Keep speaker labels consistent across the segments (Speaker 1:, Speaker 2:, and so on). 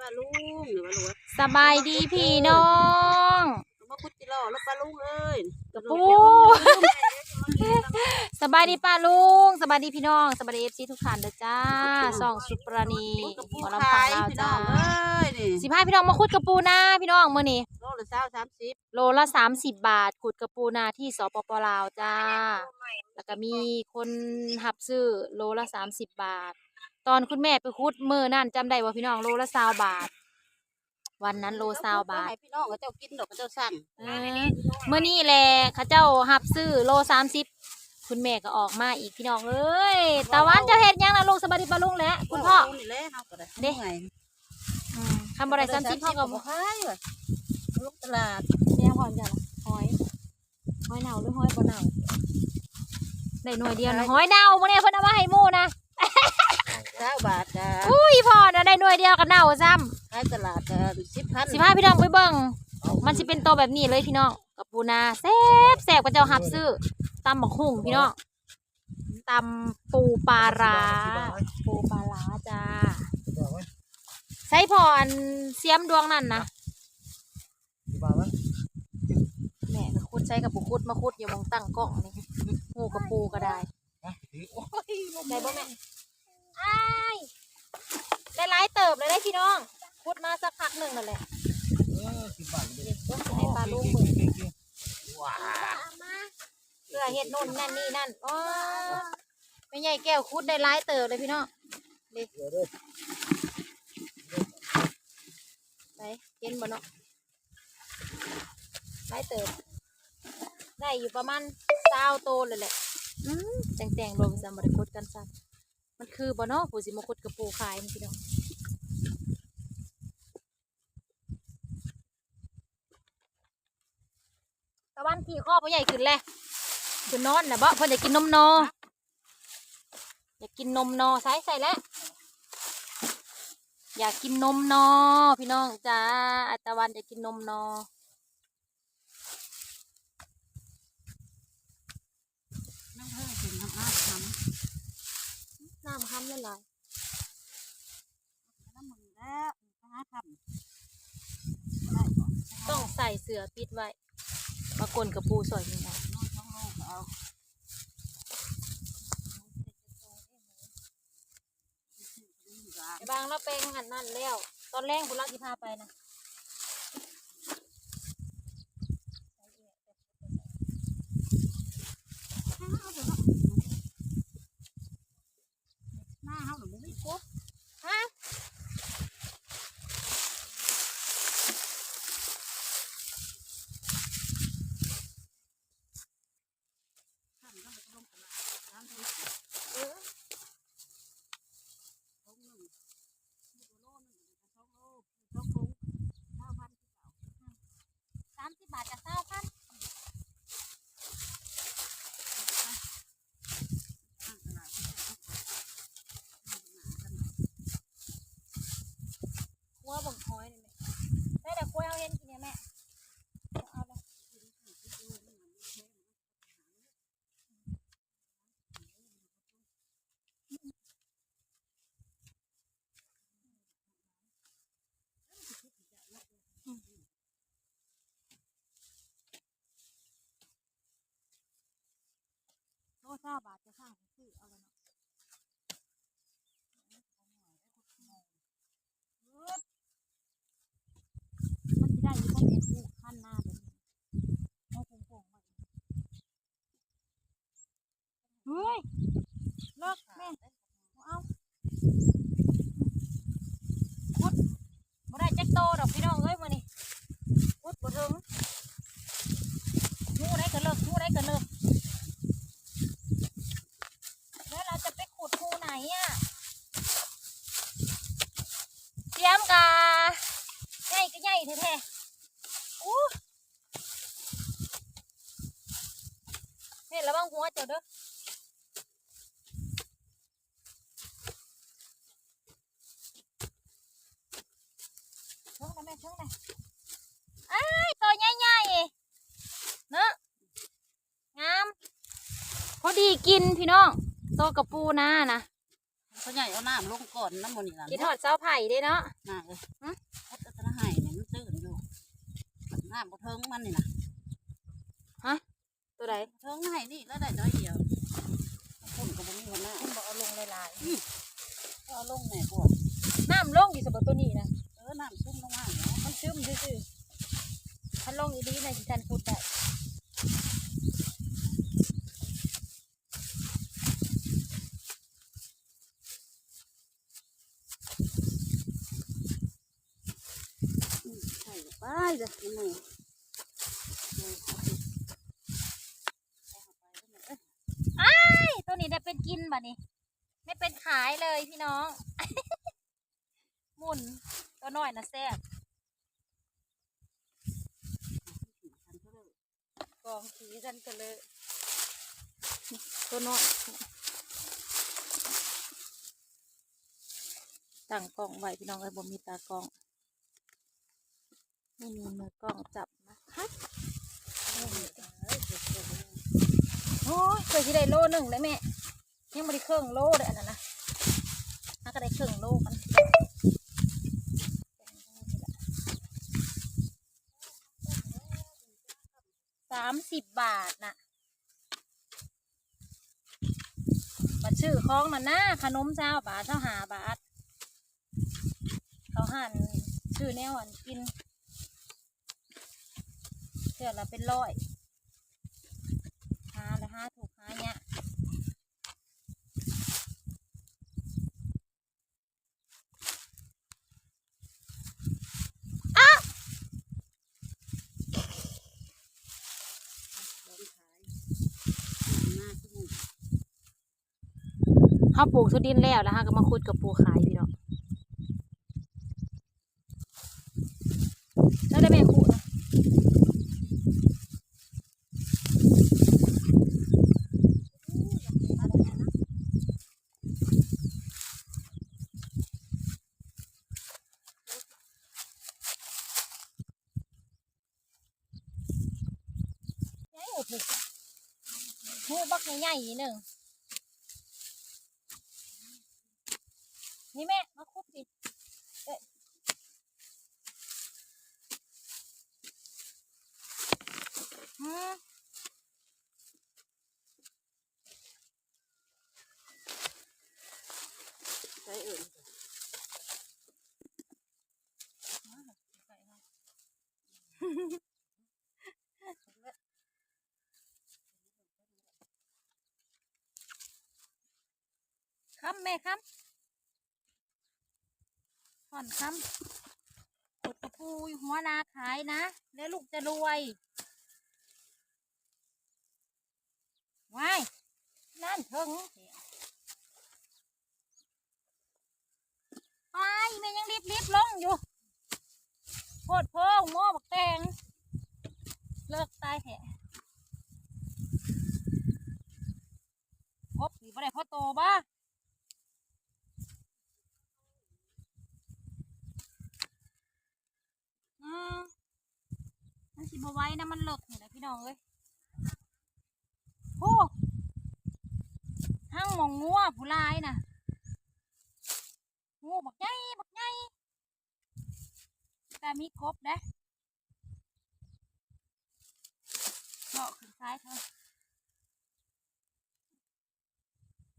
Speaker 1: ป้าลุงหรือว่าลูก
Speaker 2: สบายดีพี่น้อง
Speaker 1: มาคุดจิรอแล้วป้าลุงเอ้ย
Speaker 2: กระปูสบายดีป้าลุงสบายดีพี่น้องสบายดีเอฟซีทุกท่านเด้อจ้าส่องสุปราณี
Speaker 1: กระ
Speaker 2: ห
Speaker 1: ปู
Speaker 2: มอลำ
Speaker 1: ขา
Speaker 2: ฟัง
Speaker 1: ย
Speaker 2: ลาว
Speaker 1: พี่น้
Speaker 2: จ้า
Speaker 1: องเอ้ยนี่
Speaker 2: สิพาพี่น้องมาขุดกระปูนาพี่น้องมื้อนี้
Speaker 1: โลละเศร้าสามสิบ
Speaker 2: โลละสามสิบบาทขุดกระปูนาที่สปปลาวจ้า แล้วก็มีคนหับซื้อโลละสามสิบบาท ตอนคุณแม่ไปขุดมือนั่นจำได้ว่าพี่น้องโลละสาวบาท วันนั้นโลสาวบาท
Speaker 1: ให้พี่น้องเขาเจ้ากินดอกเขาเจ้าสั่ง
Speaker 2: เออเมื่อนี้แหละเขาเจ้าหับซื้อโลสามสิบคุณแม่ก็ออกมาอีกพี่น้องเอ้ยตะวันเจะเฮ็ดหยังนะลูกสบายดีปะลุงแหล้วคุณพ่อ
Speaker 1: นี่แหละเฮาก็ได้
Speaker 2: เด้
Speaker 1: ไง
Speaker 2: อืมคำบริสามสิบพ่อก็
Speaker 1: บ่ขายว่ะลูกตลาด
Speaker 2: เสียพรจ้ะล่ะหอยหอยเน่าหรือหอยบ่เน่าได้หน่วยเดียวนะหอยเน่าบ่เนี่ยเพิ่นเอามาให้หมู่นะ
Speaker 1: เศร้าบาทจ้า
Speaker 2: อุ้ยพ่อน่ะได้หน่วยเดียวก็เน่าซ้ำ
Speaker 1: ขายตลาดจ้าสิบพัน
Speaker 2: สิพาพี่น้องไปเบิ่งมันสิเป็นโตวแบบนี้เลยพี่น้องกับปูนาแซ่บแซ่บก็เจ้าหับซื้อตำบักหุ่งพี่น้องตำปูปลาร้าปูปลาร้าจ้าใช้พออันเสียมดวงนั่นนะแม่ก็คุดใช้กับบุคุดมาคุดอยู่หมองตั้งกล้องนี่งูกับปูก็ได้ได้บ่แม่ อ้ได้หลายเติบเลยได้พี่น้องคุดมาสักพักหนึ่งนั่นแหละให้ปลาลูกเบิ่งเพื่อเฮ็ดนู่นนั่นนี่นั่นอ๋อไม่ใหญ่แก้วคุดได้หลายเติบเลยพี่น้องดิไปเห็นบ่เนาะหลายเติบได้อยู่ประมาณเก้าโตเลยแหละแต่งแต่งๆรวมสามบริคดกันซะ มันคือบ่เนาะผู้สิมาคดกระปูขายนี่พี่น้องตะวันขี่ข้อพ่อใหญ่ขึ้นเลยขึ้นนอนนะบ่เพิ่นอยากกินนมนออยากกินนมนอใส่ใส่แล้วอยากกินนมนอพี่น้องจ้าอาตะวันอยากกินนมนอ
Speaker 1: น้ำเพิ่มถึงน้ำอาบน้
Speaker 2: น้ำค้ำละลายำ
Speaker 1: น้ำมึงแล้วหาทำ
Speaker 2: ต้องใส่เสือปิดไว้มากลนกับปูสวยจริงๆ
Speaker 1: นอนท้องโลกเอา
Speaker 2: ไอ้บางเราแปลงหันนั่นแล้ว ตอนแรกบุรักที่พาไปนะ
Speaker 1: หน้าเฮาหนูไม่ครบ
Speaker 2: ฮะ
Speaker 1: ทำต้องไปลงตลาดน้ำที่
Speaker 2: เออ
Speaker 1: ท้องหนึ่งมีตัวโลนึงท้องโลท้องโลห้าพันที่เก่า
Speaker 2: สามสิบบาทกับเก้าพัน
Speaker 1: ข้างตลาดที่เก่า
Speaker 2: คั่วบ่งคอยนี่แม่ได้แต่คั่วเอาเห็นกินเนี่ยแม่เอาเลยโล เก้าบาทจะข้างซื้อเอาเลยเนาะมันจะได้ยี่ห้อแม่คู่ขั้นหน้าแบบนี้เอาโป่งๆมาเฮ้ยเลิกแม่เอาพุดบ่ได้จักโตดอกพี่น้องเอ้ยมื้อนี้พุดบ่ถึงงูได้ก็เลิกงูได้ก็เลิกแล้วเราจะไปขุดคูไหนอะเตรียมกาใหญ่ก็ใหญ่แท้ๆอู้ เห็นระวังหัวเจ้าเด้อเชิงนะแม่เชิงนะไอ้ายตัวใหญ่ๆเนอะงามพอดีกินพี่น้องโตวกับปูนานะ
Speaker 1: เขาใหญ่เอาน้ำลงก่อนน้ำมันนี่ล่ะ
Speaker 2: กินทอดเจ้าไผ่เด้เนาะ
Speaker 1: น่าเลยพัดอัตนาหายเนี่ยมันตื่นอยู่น้ำบ่เทิงมันนี่นะ
Speaker 2: ตัวใด
Speaker 1: เทิงให้นี่แล้วได้น้อยเดียวคนก็บ่มีหัวหน้า
Speaker 2: คุณบอกเอาลงหลาย
Speaker 1: เอาลงแม่พวก
Speaker 2: ๆน้ำลงอยู่สำหรับตัวนี้นะ
Speaker 1: เออน้ำซุ่มลงมาเนาะ
Speaker 2: มันซึมซื่อๆถ้าลงอีดีในะสิทันพูดได้
Speaker 1: ใส่ไปเด้อนี่
Speaker 2: ไอ้ตัวนี้ได้เป็นกินบ่นี้ไม่เป็นขายเลยพี่น้อง หมุนตัว น้อยนะแซ่บกองขีกันกันเลยตัวน้อยตั้งกล้องไว้พี่น้องไอ้บ่มีตากล้อง ไม่มีมือกล้องจับนะคะโอ้ยเคยที่ได้โลหนึ่งเลยแม่ยังไม่ได้เครื่องโลเลยอันนั้นนะถ้าก็ได้เครื่องโลกัน สิบบาทน่ะมาชื่อคล้องน่ะนะขนมเจ้าบาทเช้าหาบาท เขาหั่นชื่อแนวอันกินเสื้อละเป็นร้อยหาละห้าถูกหาเนี่ย เขาปลูกทุดินแล้วแล้วฮะก็มาคุดกับปูขายพี่น้องแล้วได้แม่ขุดหมูบักใหญ่ๆหนึ่ง นี่แม่มาคุบสิเอ้ยอืม
Speaker 1: ใส่เอิ่น
Speaker 2: คำแม่คำผ่ อนคำกดกระปูหัวนาขายนะ แล้วลูกจะรวยว้ายนั่นเถิงไปแม่ยังรีบรีบๆลงอยู่โคตรโพงโม่บักแตงเลิกตายแหะพบสีบ่ได้พ่อโตบ้า อืมมันสิ บไว้นะมันเลิกนี่นะพี่น้องเอ้ยโอ้ทั้งหมองงัวผู้ลายน่ะงูบักใหญ่บักใหญ่แต่มีกบเด้เจาะขึ้นซ้ายเถอะ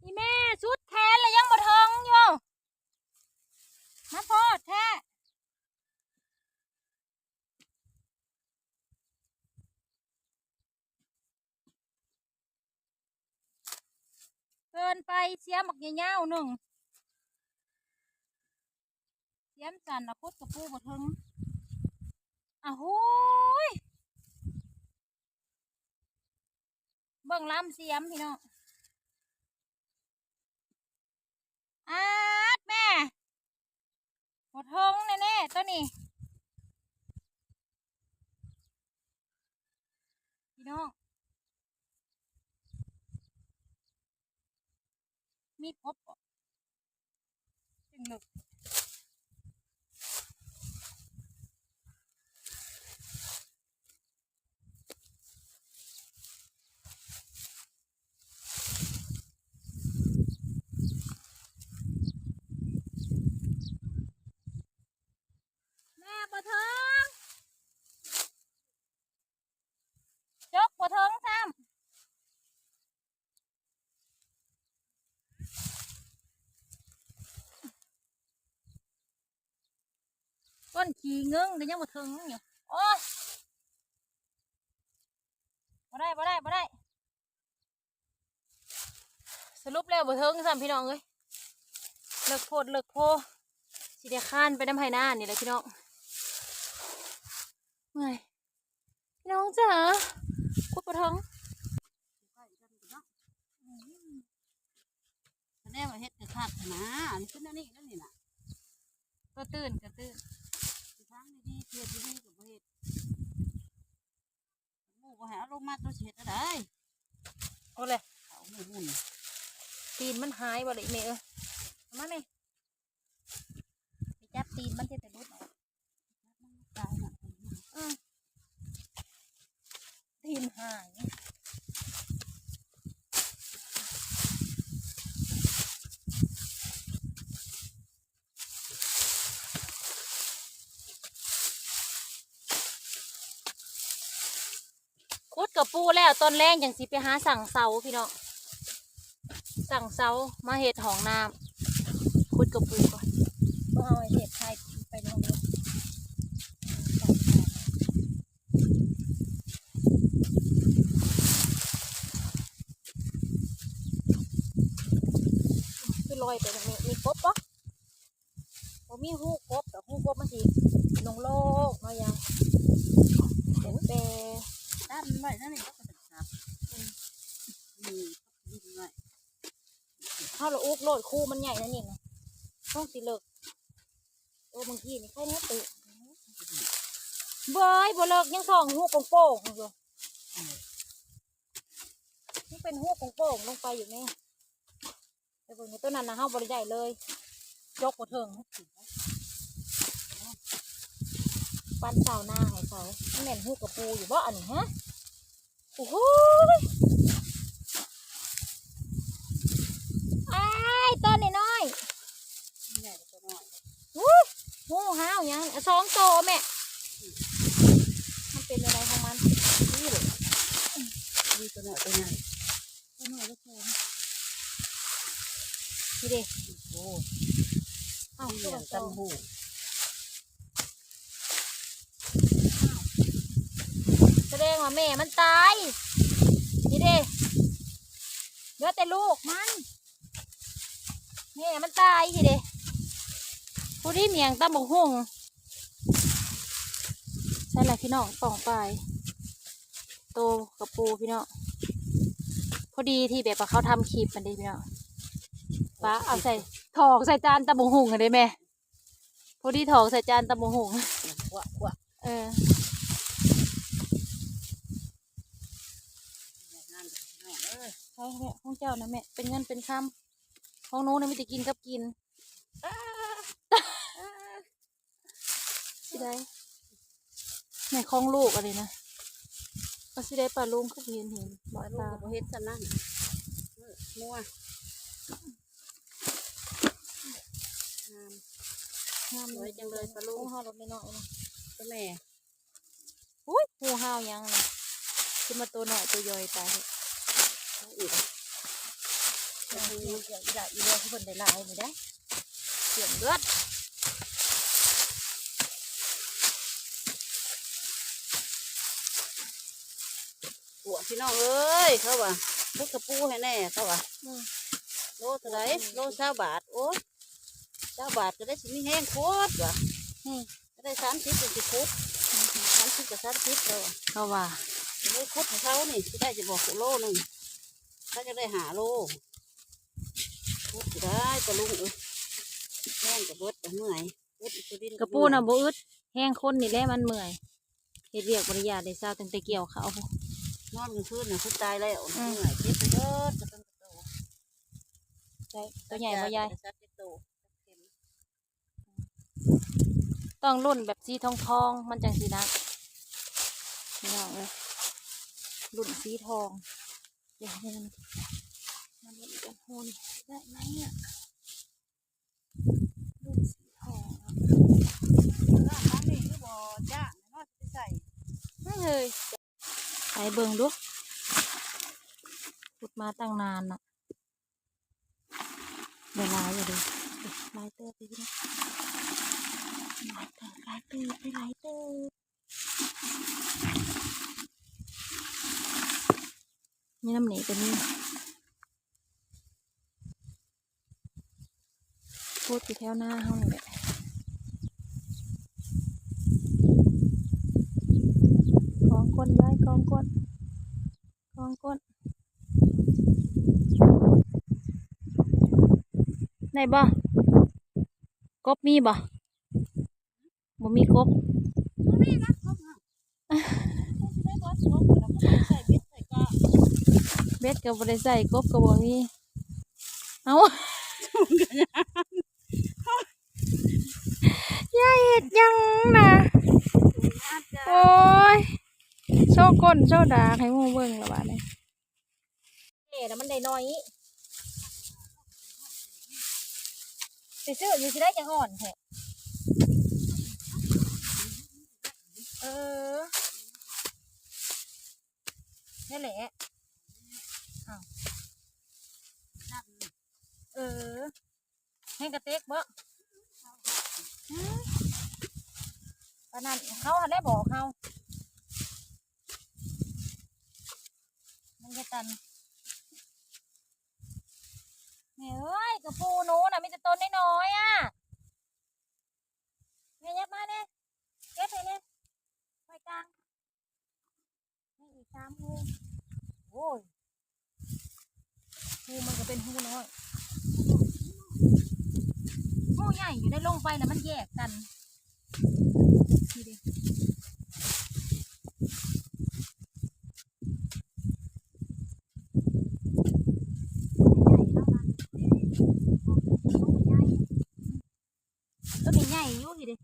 Speaker 2: นี่แม่สุดแขนแล้วยังบ่ทิงอยู่มาโพดแท้ เกินไปเสียหมักเงี้ยวๆหนึ่งเสียมจันนะพุดกระปูบถึงอะหูยเบิ่งลำเสียมพี่น้องอาดแม่หมดทงแน่ๆตัวนี้พี่น้อง มีครบบ่จึงหนึก ก้นขี่เงึ้งแต่ยังบ่ถึงอยู่โอ้ยบ่ได้บ่ได้บ่ได้ สรุปแล้วบ่ถึงซ้ำพี่น้องเอ้ยเลิกโพดเลิกโพสิได้ข้านไปน้ำไผ่หน้านี่แหละพี่น้องเมื่อยพี่น้องจ๋าคุดบ่ถึง
Speaker 1: ใกล้กันอยู่เนาะแสดงว่าเฮ็ดแต่ขาดนะอันนี้ขึ้นอันนี้นั่นนี่น่ะ
Speaker 2: ก็ตื่นก็ตื่น
Speaker 1: สิทางดีๆ เฮ็ดดีๆกับบ่เฮ็ดหมู่บ่ให้เอาลงมาตัวสิเฮ็ดอะไร
Speaker 2: โอ้เลย
Speaker 1: เอาหมู่บุญ
Speaker 2: ตีนมันหายบ่เลยแม่เอ้ยเอามาแม่ไปจับตีนมันจะแต่รุดออก
Speaker 1: ตายน่ะ
Speaker 2: อืมตีนหาย ปูแล้วตอนแรกอย่างสิไปหาสั่งเสาพี่น้องสั่งเสามาเห็ดหองน้ำคุดกับปูก่อนก็เอาไอเห็ดไทยไปในห้องน้ำคือลอยไปแบบนี้มีกบปะบ่มีหูกบแต่หูกบมันสิลงโลกเนาะยังเดี๋ยวแต่
Speaker 1: ด้านไว้นั่นนี่ก็จะครับนี่ดินไว้
Speaker 2: ถ้าเราอุกโลดคู่มันใหญ่นะนี่นะต้องสิเลิกโอ้บางทีนี่แค่นี้ติเบยบ่เลิกยังสองหูโป่งๆอยู่นี่เป็นหูโป่งๆลงไปอยู่แม่แต่เบิ่งในต้นนั้นนะเฮาบ่ได้ใหญ่เลยยกบ่ถึงปันเสาหน้าให้เขาแม่นหูกระปูอยู่บ่อันฮะโอ้โหอ้ายต้นน้อยๆ
Speaker 1: ใหญ่ตัวน้อย
Speaker 2: วู้ งูห้าวยังสองโตแม่ มันเป็นอะไรของมันนี่เลย
Speaker 1: ดีตัวหน้อยตัวหญ่อย
Speaker 2: ตัวหน่อยก็แข็งนี่เด็
Speaker 1: โอ้
Speaker 2: เอ้า
Speaker 1: เห
Speaker 2: ตัวย
Speaker 1: ม
Speaker 2: โต
Speaker 1: ตำหู
Speaker 2: แสดงว่าแม่มันตาย นี่เด็เหลือแต่ลูกมันแม่มันตายทีเด็ ผู้ที่เมียงตาบกหุ่งใช่แหละพี่น้องป่องไปโตกับปูพี่น้องพอดีที่แบบว่าเขาทำคลิปมันดีพี่น้องป้าเอาใส่ถอกใส่จานตะบงหุงกันได้ไหมพอดีถอกใส่จานตะบงหุง
Speaker 1: กวะกวะ
Speaker 2: เออ
Speaker 1: งานน้อยเอ้ย
Speaker 2: ใช่แม่ของเจ้านะแม่เป็นเงินเป็นคำของหนู้นไม่ได้กินกับกิน สิได้แม่ของลูกอะไรนะก็สิได้ปลาลุงก็เห็นเห็นบอ
Speaker 1: ลูก
Speaker 2: ตา
Speaker 1: กับเฮ็ดซะนั่นมัวงาม
Speaker 2: งาม
Speaker 1: สวยจังเลยปลาลุง
Speaker 2: โอ้ห้าวรถไม่น้อยนะ
Speaker 1: ตัวแม่
Speaker 2: อุ้ยหูห้าวยังนะขึ้นมาตัวหน่อยตัวย่อยตายเถอะ
Speaker 1: อีก
Speaker 2: อย่างที่อย่างอีหละอีเรือที่เพิ่นได้ลายนี่ได้เสียงเลือด
Speaker 1: หั วพี่น้องเอ้ยเขาว่าพุกกระปูให้แน่เขาว่า
Speaker 2: อืม
Speaker 1: โลเท่าไหรโลเช้าบาทโอ้เช้าบาทก็ได้สิมีแห้งโคตรว่ะ
Speaker 2: อืม
Speaker 1: ก็ได้สามสิบเป็นสิคุดสามสิบกับสามสิบเออ
Speaker 2: เขาว่า
Speaker 1: โลคุดของเขานี่ที่ได้จะบอกโลหนึ่งเขาจะได้หาโลคุดสิได้ปลาลุงเอ้ยแห้งกับเบิดกับเมื่อยเบิดอีสุดิน
Speaker 2: กระปูน่ะบ่อึดแห้งคนนี่แหละมันเมื่อยเฮ็ดเรียกบริยาได้เศร้าตั้งแต่เกี่ยวเขาพู้
Speaker 1: นอนกลางคืนน่ะคุดตายแล้ว
Speaker 2: อื
Speaker 1: เมื่
Speaker 2: ม
Speaker 1: อยเจ็บไปเบิดจะเป็นกระโต
Speaker 2: ใช่ตัวใหญ่บ่ใหญ่
Speaker 1: ซัดเจ็บโตเข็ม
Speaker 2: ต้องรุ่นแบบสีทองทองๆมันจังสีนะนี่น้องเลยรุ่นสีทองเดี๋ยวให้มันมันรุ่นกันโหนได้ไหมอะรุ่นสีทองอะ
Speaker 1: ร้านร้านนี้คือบ่จ้างนอนไปใส่
Speaker 2: ไม่เลย ไปเบิ่งดูขุดมาตั้งนานน่ะเวลาอยู่ดิลายเตอร์ไปที่นี่ลายเตอร์ลายตื่นได้หลายตื่นมีน้ำหนีกันนี่พูดอยู่แถวหน้าห้องนี่แหละ ก้นย้ายกองก้นกองก้นได้บ่กบมีบ่บ่มีกบ
Speaker 1: นี่นะครบนะได้บอสครบแล้วก็ใส่เบ็ดใส่กา
Speaker 2: เบ็ดก็บ่ได้ใส่กบก็บ่มีเอาย่าเฮ็ดยังนะโอ้ย โชว์ก้นโชว์ดาให้หมู่เบิ่งละบาดนี้เอ๊ะแล้วมันได้น้อยไปซื้ออยู่สิได้จังอ่อนแท้เออนั่นแหละอ้าวเออให้กระเต็กบ่ปานนั้นเขาได้บอกเขา มันจะ ตันแม่เอ้ยกระปูหนูน่ะมีแต่ต้นน้อยๆอะแม่ยับมาเนี่ยเก็บให้เนี่ยไฟกลางนี่อีกสามหูโอ้ยหูมันก็เป็นหูน้อยหูใหญ่อยู่ได้ลงไปแล้วมันแยกกันนี่ดิตัวนี้ใหญ่อยู่นี่ดิ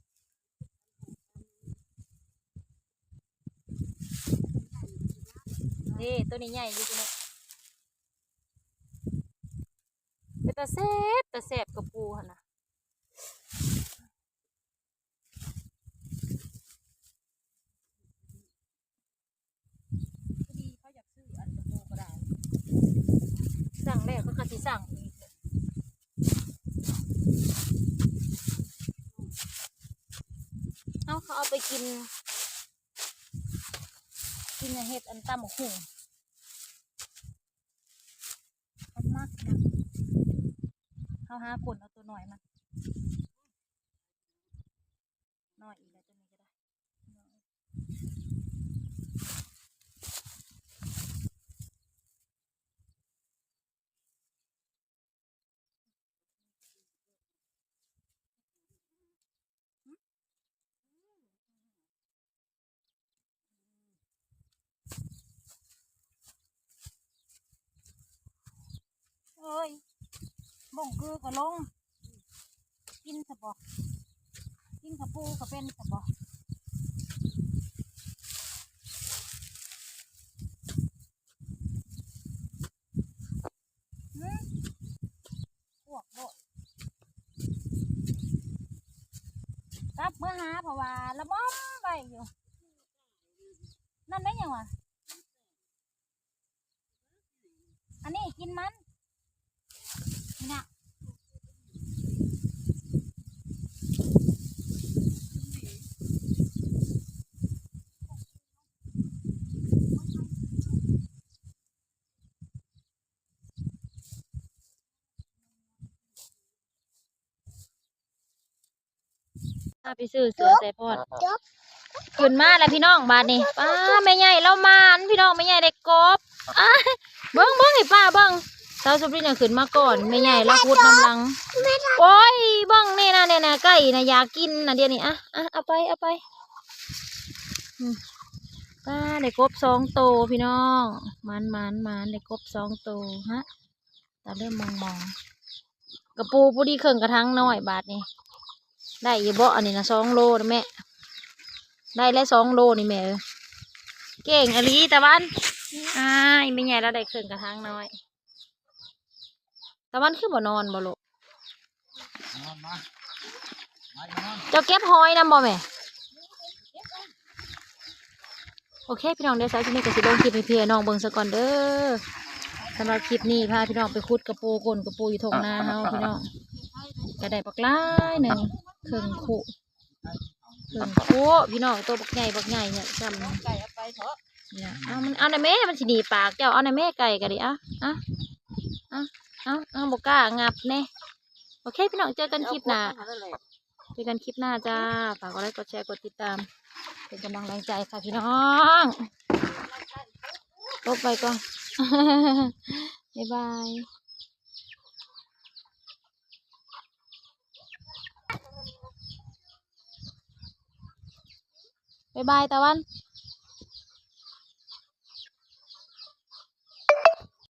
Speaker 2: นี่ ตัวนี้ใหญ่อยู่ตัวนี้เป็นตาแซ่บตาแซ่บกับปูหั่นนะพอดีเขาอยากซื้ออันกับปูก็ได้สั่งแล้วเขาก็สิสั่งอีกเลยเอาเขาเอาไปกิน กินเห็ดอันตำหมกหุ่งเขามากนะ เขาหาผลเอาตัวหน่อยมาหน่อยอีกแล้วตัวนี้ก็ได้น้ย บ่งคือก็ลง กินสะบอกกินกระปูก็เป็นสะบอกหืมพวกโบกลับเมื่อหาเพราะว่าละม่อมไปอยู่ นั่นได้ยังวะอันนี้กินมัน นี่นะถ้าไปซื้อเสือใส่พอดขึ้นมาแล้วพี่น้องบาดนี้ป้าแม่ใหญ่เรามานพี่น้องแม่ใหญ่ได้กบอ้ายเบิ้งเบิ้งไอ้ป้าเบิ้ง สาวสุปรีน่ะขึ้นมาก่อนแม่ใหญ่เราพูดน้ำลัง โอ้ยเบิ้งนี่นะเนี่ยนะไก่นะอยากกินนะเดี๋ยวนี้อะอะเอาไปเอาไปอืมป้าได้กบสองโตวพี่น้องมันมันมันได้กบสองโตวฮะตาเริ่มมองมองกระปูปูดีเข่งกระทั่งน้อยบาทนี่ได้อยี่บ่อันนี้นะสองโลนะแม่ได้แล้วสองโลนี่แม่เอ้ยเก่งอลีตะวันอ้ายไม่ใหญ่แล้วได้เข่งกระทั่งน้อย ตะวันคือบ่นอนบ่ลูก
Speaker 3: นอนมามาอย่านอน
Speaker 2: เจ้าเก็บหอยนำบ่แม่ โอเค พี่น้องเดี๋ยวสาวที่นี่ก็สิลงคลิปให้พี่น้องเบิ่งซะก่อนเด้อสำหรับคลิปนี้พาพี่น้องไปขุดกระปูกลนกระปูอยู่ทงนาเฮาพี่น้องก็ได้ปักหลายหนึ่งครึ่งคู่เพิ่งโอ้พี่น้องตัวบักใหญ่บักใหญ่เนี่ยจำ
Speaker 1: น้องไก่เอาไปเถอะ
Speaker 2: เนี่ยเอามันเอาในแม่ มันสิหนีปากเจ้า เอาในแม่ไก่กันดิอะอะอะ เอาเอาบกล้างับแน่โอเคพี่น้องเจอกันคลิปหน้า
Speaker 1: เอาไปเลย
Speaker 2: เจอกันคลิปหน้าจ้าฝากกดไลค์กดแชร์กดติดตาม เป็นกำลังแรงใจค่ะพี่น้องลบไปก่อนบ๊ายบายบ๊ายบายตะวัน